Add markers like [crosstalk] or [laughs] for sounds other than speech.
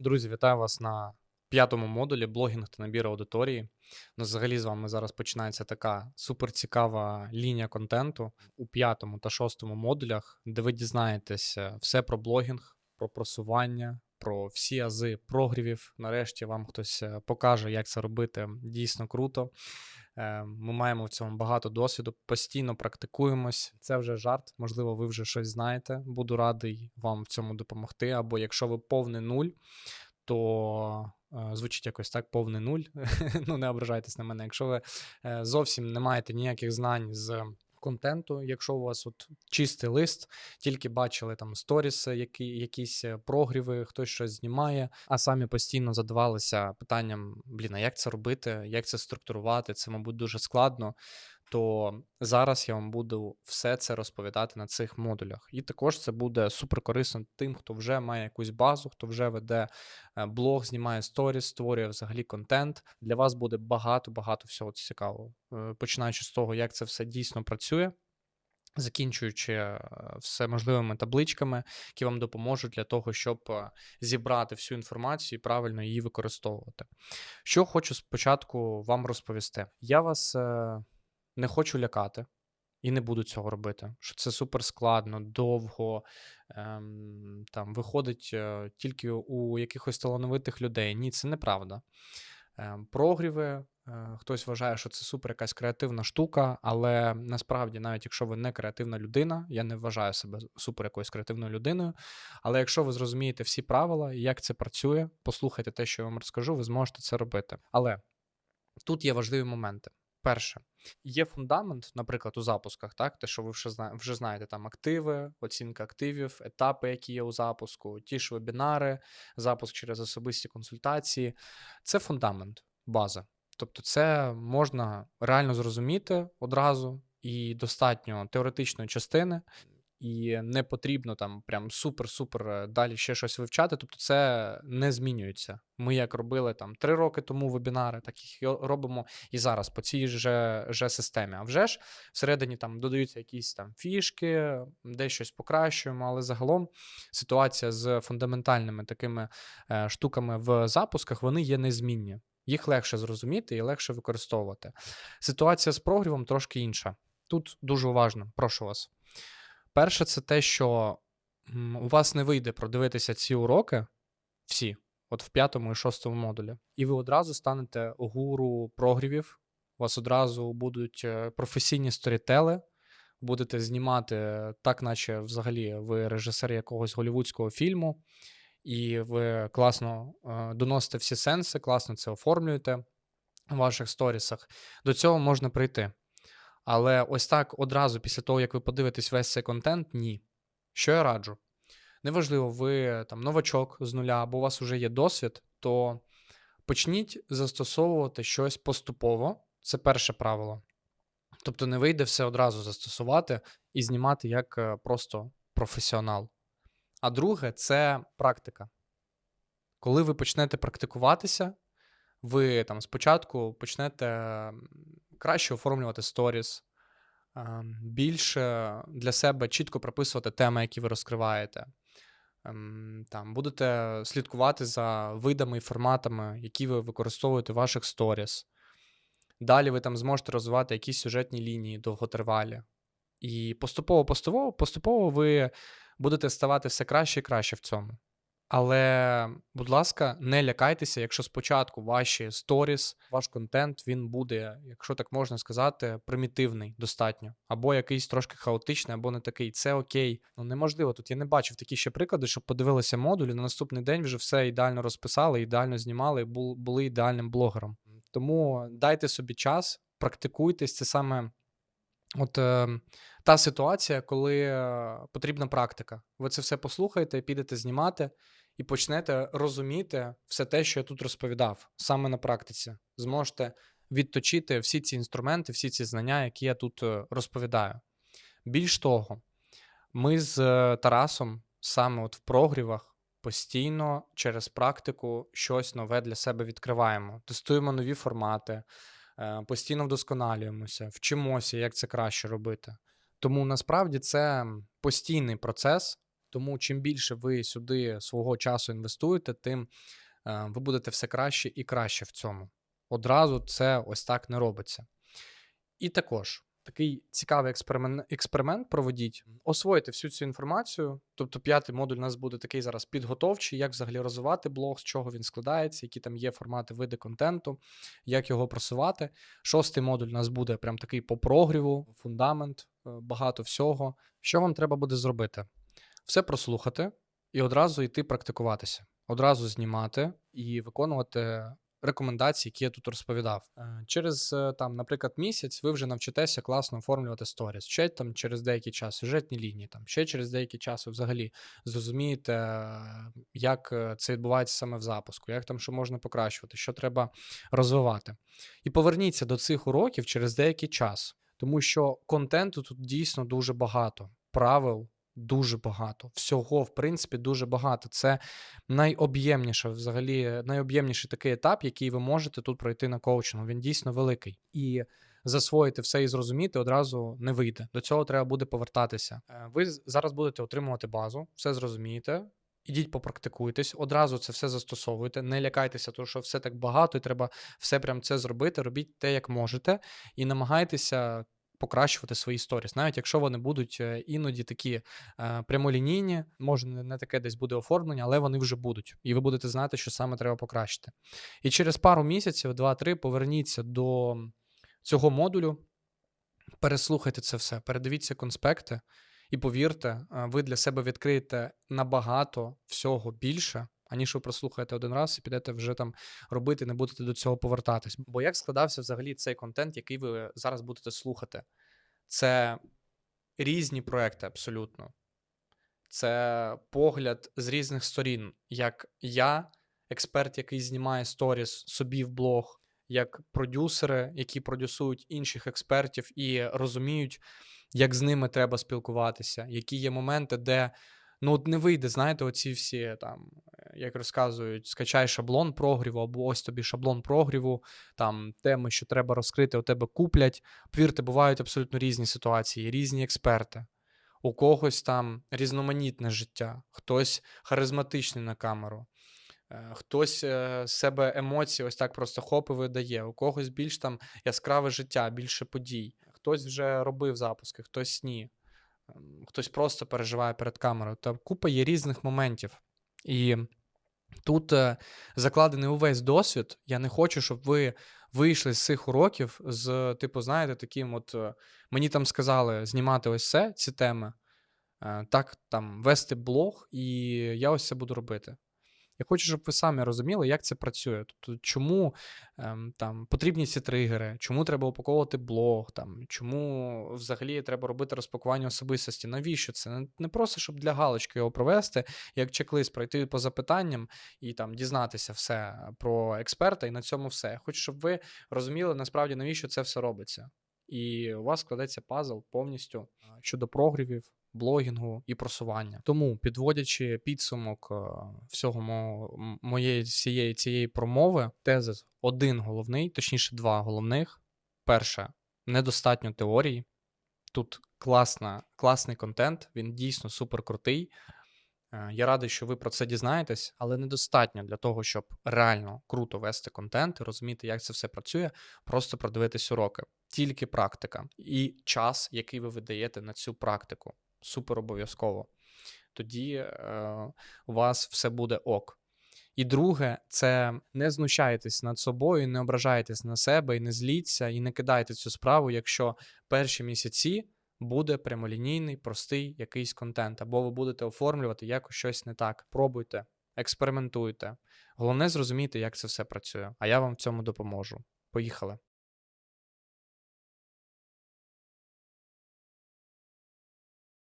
Друзі, вітаю вас на п'ятому модулі блогінг та набір аудиторії. Ну, взагалі з вами зараз починається така суперцікава лінія контенту у п'ятому та шостому модулях, де ви дізнаєтесь е, все про блогінг, про просування, про всі ази прогрівів. Нарешті вам хтось е, покаже, як це робити дійсно круто. Е, Ми маємо в цьому багато досвіду, постійно практикуємось. Це вже жарт, можливо, ви вже щось знаєте. Буду радий вам в цьому допомогти. Або якщо ви повний нуль, то е, звучить якось так повний нуль. [laughs] ну, не ображайтесь на мене. Якщо ви е, зовсім не маєте ніяких знань з контенту, якщо у вас от чистий лист, тільки бачили там сторіси, які, якісь е, прогріви, хтось щось знімає, а самі постійно задавалися питанням: блін, а як це робити, як це структурувати? Це, мабуть, дуже складно. То зараз я вам буду все це розповідати на цих модулях. І також це буде супер корисно тим, хто вже має якусь базу, хто вже веде е, блог, знімає сторіс, створює взагалі контент. Для вас буде багато-багато всього цікавого. Е, Починаючи з того, як це все дійсно працює. Закінчуючи е, все можливими табличками, які вам допоможуть для того, щоб зібрати всю інформацію і правильно її використовувати. Що хочу спочатку вам розповісти. Я вас не хочу лякати і не буду цього робити. Що це супер складно, довго ем, там виходить е, тільки у якихось талановитих людей. Ні, це неправда. Ем, прогріви. е, Хтось вважає, що це супер якась креативна штука, але насправді, навіть якщо ви не креативна людина, я не вважаю себе супер якоюсь креативною людиною. Але якщо ви зрозумієте всі правила як це працює, послухайте те, що я вам розкажу, ви зможете це робити. Але тут є важливі моменти. Перше, є фундамент, наприклад, у запусках, так, те, що ви вже зна- вже знаєте, там активи, оцінка активів, етапи, які є у запуску, ті ж вебінари, запуск через особисті консультації. Це фундамент, база. Тобто, це можна реально зрозуміти одразу і достатньо теоретичної частини, і не потрібно там прям супер-супер е, далі ще щось вивчати. Тобто, це не змінюється. Ми як робили там три роки тому вебінари, так їх робимо і зараз по цій же, же системі. А вже ж всередині там додаються якісь там фішки, десь щось покращуємо, але загалом ситуація з фундаментальними такими е, штуками в запусках вони є незмінні. Їх легше зрозуміти і легше використовувати. Ситуація з прогрівом трошки інша. Тут дуже уважно, прошу вас. Перше, це те, що у вас не вийде продивитися ці уроки всі, от в п'ятому і шостому модулі, і ви одразу станете гуру прогрівів. У вас одразу будуть е, професійні сторітели, будете знімати так, наче взагалі ви режисер якогось голівудського фільму, і ви класно е, доносите всі сенси, класно це оформлюєте у ваших сторісах. До цього можна прийти. Але ось так одразу після того, як ви подивитесь весь цей контент, ні. Що я раджу? Неважливо, ви там новачок з нуля, або у вас вже є досвід, то почніть застосовувати щось поступово. Це перше правило. Тобто не вийде все одразу застосувати і знімати як е, просто професіонал. А друге це практика. Коли ви почнете практикуватися, ви там спочатку почнете краще оформлювати сторіс, більше для себе чітко прописувати теми, які ви розкриваєте. Ем, Там будете слідкувати за видами і форматами, які ви використовуєте в ваших сторіс. Далі ви там зможете розвивати якісь сюжетні лінії довготривалі. І поступово, поступово, поступово ви будете ставати все краще і краще в цьому. Але, будь ласка, не лякайтеся, якщо спочатку ваші сторіс, ваш контент він буде, якщо так можна сказати, примітивний достатньо, або якийсь трошки хаотичний, або не такий. Це окей. Ну неможливо. Тут я не бачив такі ще приклади, щоб подивилися модулі. На наступний день вже все ідеально розписали, ідеально знімали, були ідеальним блогером. Тому дайте собі час, практикуйтесь. Це саме От е, та ситуація, коли е, потрібна практика. Ви це все послухаєте, підете знімати і почнете розуміти все те, що я тут розповідав, саме на практиці. Зможете відточити всі ці інструменти, всі ці знання, які я тут е, розповідаю. Більш того, ми з е, Тарасом саме от в прогрівах постійно через практику щось нове для себе відкриваємо, тестуємо нові формати, е, постійно вдосконалюємося, вчимося, як це краще робити. Тому насправді це постійний процес, Тому чим більше ви сюди свого часу інвестуєте, тим е, ви будете все краще і краще в цьому. Одразу це ось так не робиться. І також такий цікавий експеримент, експеримент проведіть, освоїте всю цю інформацію. Тобто, п'ятий модуль у нас буде такий зараз підготовчий, як взагалі розвивати блог, з чого він складається, які там є формати, види контенту, як його просувати. Шостий модуль у нас буде прям такий по прогріву, фундамент, е, багато всього. Що вам треба буде зробити? Все прослухати і одразу йти практикуватися, одразу знімати і виконувати рекомендації, які я тут розповідав. Е, Через е, там, наприклад, місяць ви вже навчитеся класно оформлювати сторіс. Ще там через деякий час сюжетні лінії, там ще через деякий час ви взагалі зрозумієте, е, як це відбувається саме в запуску, як там що можна покращувати, що треба розвивати. І поверніться до цих уроків через деякий час, тому що контенту тут дійсно дуже багато, правил. Дуже багато, всього, в принципі, дуже багато. Це найоб'ємніше, взагалі, найоб'ємніший такий етап, який ви можете тут пройти на коучингу. Він дійсно великий. І засвоїти все і зрозуміти одразу не вийде. До цього треба буде повертатися. Е, Ви зараз будете отримувати базу, все зрозумієте. Ідіть попрактикуйтесь, одразу це все застосовуйте, не лякайтеся, тому що все так багато, і треба все прям це зробити. Робіть те, як можете, і намагайтеся покращувати свої сторіс, навіть якщо вони будуть е, іноді такі е, прямолінійні, може не, таке десь буде оформлення, але вони вже будуть, і ви будете знати, що саме треба покращити. І через пару місяців, два-три, поверніться до цього модулю, переслухайте це все, передивіться конспекти, і повірте, е, ви для себе відкриєте набагато всього більше. Аніж ви прослухаєте один раз і підете вже там робити, не будете до цього повертатись. Бо як складався взагалі цей контент, який ви зараз будете слухати? Це різні проекти абсолютно. Це погляд з різних сторін. Як я, експерт, який знімає сторіс собі в блог, як продюсери, які продюсують інших експертів і розуміють, як з ними треба спілкуватися, які є моменти, де ну от не вийде, знаєте, оці всі там, е, як розказують, скачай шаблон прогріву, або ось тобі шаблон прогріву, там теми, що треба розкрити, у тебе куплять. Повірте, бувають абсолютно різні ситуації, різні експерти. У когось там різноманітне життя, хтось харизматичний на камеру, е, хтось е, з себе емоції ось так просто хоп і видає, у когось більш там яскраве життя, більше подій. Хтось вже робив запуски, хтось ні. Ем, Хтось просто переживає перед камерою. Та купа є різних моментів. І тут е, закладений увесь досвід. Я не хочу, щоб ви вийшли з цих уроків з, типу, знаєте, таким от е, мені там сказали знімати ось це, ці теми, е, так там вести блог, і я ось це буду робити. Я хочу, щоб ви самі розуміли, як це працює. Тобто, чому ем, там потрібні ці тригери, чому треба упаковувати блог, там, чому взагалі треба робити розпакування особистості. Навіщо це? Не- Не просто щоб для галочки його провести, як чек-лист пройти по запитанням і там дізнатися все про експерта, і на цьому все. Я хочу, щоб ви розуміли насправді, навіщо це все робиться. І у вас складеться пазл повністю щодо прогрівів, блогінгу і просування. Тому, підводячи підсумок е, всього мо- моєї всієї цієї промови, тезис один головний, точніше, два головних. Перше, недостатньо теорії. Тут класна, класний контент, він дійсно супер крутий. Е, Я радий, що ви про це дізнаєтесь, але недостатньо для того, щоб реально круто вести контент і розуміти, як це все працює, просто продивитись уроки. Тільки практика і час, який ви видаєте на цю практику. Супер обов'язково. Тоді е, у вас все буде ок. І друге, це не знущайтесь над собою, не ображайтесь на себе і не зліться, і не кидайте цю справу, якщо перші місяці буде прямолінійний, простий якийсь контент, або ви будете оформлювати якось щось не так. Пробуйте, експериментуйте. Головне зрозуміти, як це все працює. А я вам в цьому допоможу. Поїхали.